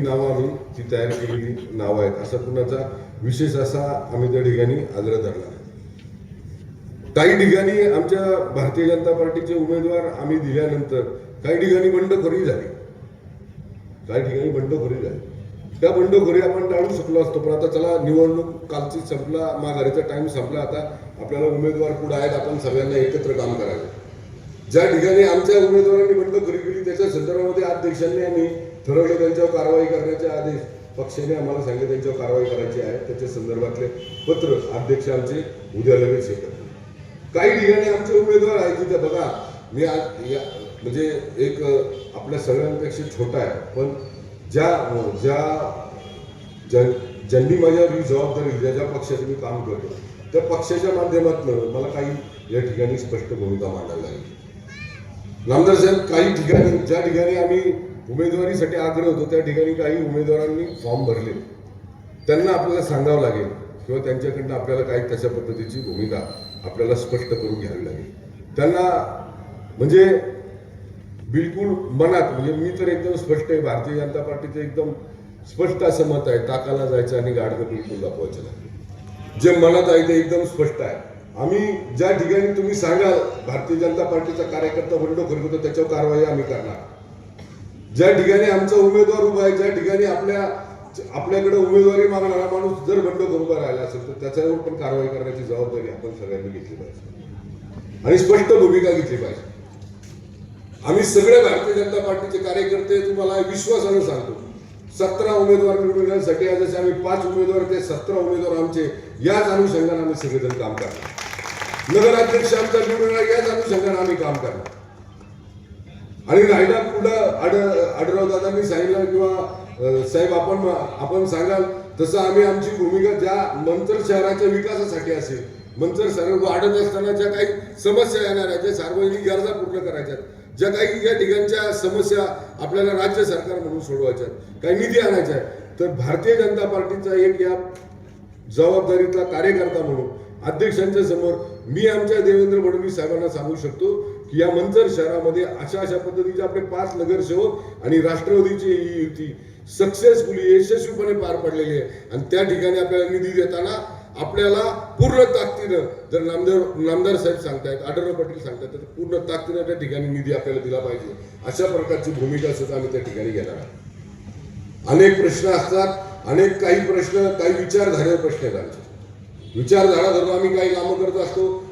नावं आम्ही ती तयार केलेली नावं आहेत असा कुणाचा विशेष असा आम्ही त्या ठिकाणी आग्रह धरला काही ठिकाणी आमच्या भारतीय जनता पार्टीचे उमेदवार आम्ही दिल्यानंतर काही ठिकाणी बंडखोरी झाली. काही ठिकाणी बंडखोरी झाली. त्या बंडखोरी आपण टाळू शकलो असतो पण आता चला निवडणूक कालची संपला माघारीचा टाइम संपला आता आपल्याला उमेदवार पुढे आहेत आपण सगळ्यांना एकत्र काम करायचं. ज्या ठिकाणी आमच्या उमेदवारांनी बंडखोरी केली त्याच्या संदर्भामध्ये अध्यक्षांनी आम्ही ठरवलं त्यांच्यावर कारवाई करण्याचे आदेश पक्षाने आम्हाला सांगितले त्यांच्यावर कारवाई करायची आहे. त्याच्या संदर्भातले पत्र अध्यक्ष आमचे उद्या लगेच येतात काही ठिकाणी आमचे उमेदवार आहेत तिथे. बघा मी आज या म्हणजे एक आपल्या सगळ्यांपेक्षा छोटा आहे पण ज्या ज्या ज्या- ज्यांनी माझ्यावर ही जबाबदारी ज्या ज्या पक्षाचं मी काम करतो त्या पक्षाच्या माध्यमातून मला काही या ठिकाणी स्पष्ट भूमिका मांडायला लागली. नामदार साहेब काही ठिकाणी ज्या ठिकाणी आम्ही उमेदवारीसाठी आग्रह होतो त्या ठिकाणी काही उमेदवारांनी फॉर्म भरले. त्यांना आपल्याला सांगावं लागेल किंवा त्यांच्याकडनं आपल्याला काही तशा पद्धतीची भूमिका आपल्याला स्पष्ट करून घ्यावी लागेल. त्यांना म्हणजे बिलकुल मनात म्हणजे मी तर एकदम स्पष्ट आहे भारतीय जनता पार्टीचं एकदम स्पष्ट असं मत आहे टाकाला जायचं आणि गाडगं बिलकुल दाखवायचं नाही. जे मनात आहे ते एकदम स्पष्ट आहे. आम्ही ज्या ठिकाणी तुम्ही सांगाल भारतीय जनता पार्टीचा कार्यकर्ता बंडखोरी करतो त्याच्यावर कारवाई आम्ही करणार. ज्या ठिकाणी आमचा उमेदवार उभा आहे ज्या ठिकाणी आपल्या आपल्याकडे उमेदवारी मागणारा माणूस जर बंडखोर उभा राहिला असेल तर त्याच्यावर पण कारवाई करण्याची जबाबदारी आपण सगळ्यांनी घेतली पाहिजे. आणि स्पष्ट भूमिका घेतली पाहिजे. आम्ही सगळे भारतीय जनता पार्टीचे कार्यकर्ते तुम्हाला विश्वासानं सांगतो. सतरा उमेदवार निवडून जसे आम्ही पाच उमेदवार ते सतरा उमेदवार आमचे याच अनुषंगाने आम्ही सगळेजण काम करतो नगराध्यक्ष आमचा निवडून याच अनुषंगाने आम्ही काम करणार. आणि राहिला पुढं आड आढळराव दादांनी सांगितलं किंवा साहेब आपण आपण सांगाल तसं आम्ही आमची भूमिका ज्या मंत्र शहराच्या विकासासाठी असेल मंचर शहर वाढत असताना ज्या काही समस्या येणार आहेत ज्या सार्वजनिक गरजा पूर्ण करायच्या ज्या काही या ठिकाणच्या समस्या आपल्याला राज्य सरकार म्हणून सोडवायच्या काही निधी आणायचा आहे तर भारतीय जनता पार्टीचा एक या जबाबदारीतला कार्यकर्ता म्हणून अध्यक्षांच्या समोर मी आमच्या देवेंद्र फडणवीस साहेबांना सांगू शकतो की या मंचर शहरामध्ये अशा अशा पद्धतीचे आपले पाच नगरसेवक आणि राष्ट्रवादीची ही युती सक्सेसफुली यशस्वीपणे पार पडलेली आहे. आणि त्या ठिकाणी आपल्याला निधी देताना आपल्याला पूर्ण ताकदीनं जर नामदार नामदार साहेब सांगतायत आढळराव पाटील सांगतायत तर पूर्ण ताकदीनं त्या ठिकाणी निधी आपल्याला दिला पाहिजे. अशा प्रकारची भूमिका सुद्धा आम्ही त्या ठिकाणी घेणार आहोत. अनेक प्रश्न असतात अनेक काही प्रश्न काही विचारधारेवर प्रश्न आहेत आमचे विचारधारा धरून आम्ही काही कामं करत असतो.